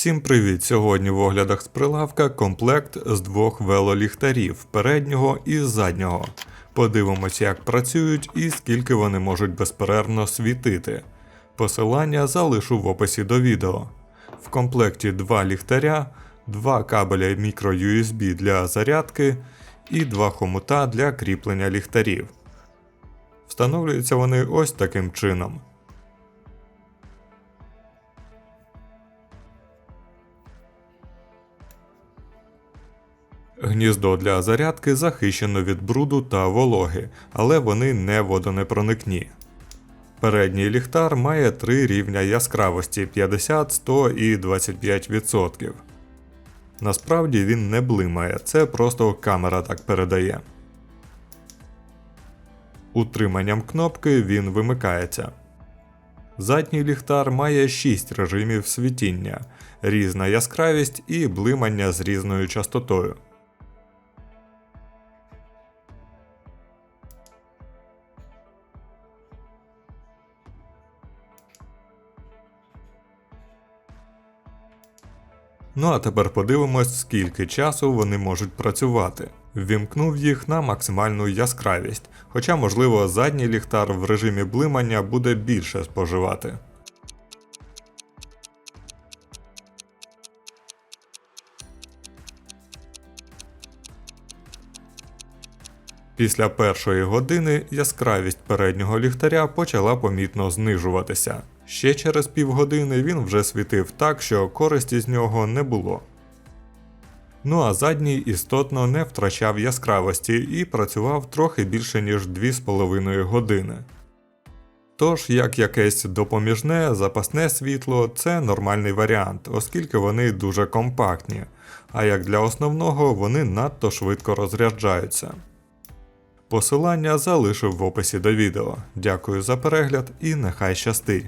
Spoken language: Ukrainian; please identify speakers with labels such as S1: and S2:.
S1: Всім привіт! Сьогодні в оглядах з прилавка комплект з двох велоліхтарів переднього і заднього. Подивимось, як працюють і скільки вони можуть безперервно світити. Посилання залишу в описі до відео. В комплекті два ліхтаря, два кабеля microUSB для зарядки і два хомута для кріплення ліхтарів. Встановлюються вони ось таким чином. Гніздо для зарядки захищено від бруду та вологи, але вони не водонепроникні. Передній ліхтар має три рівня яскравості 50, 100 і 25%. Насправді він не блимає, це просто камера так передає. Утриманням кнопки він вимикається. Задній ліхтар має 6 режимів світіння, різна яскравість і блимання з різною частотою. Ну а тепер подивимось, скільки часу вони можуть працювати. Ввімкнув їх на максимальну яскравість, хоча, можливо, задній ліхтар в режимі блимання буде більше споживати. Після першої години яскравість переднього ліхтаря почала помітно знижуватися. Ще через півгодини він вже світив так, що користі з нього не було. Ну а задній істотно не втрачав яскравості і працював трохи більше ніж 2,5 години. Тож, як якесь допоміжне запасне світло, це нормальний варіант, оскільки вони дуже компактні, а як для основного вони надто швидко розряджаються. Посилання залишив в описі до відео. Дякую за перегляд і нехай щастить!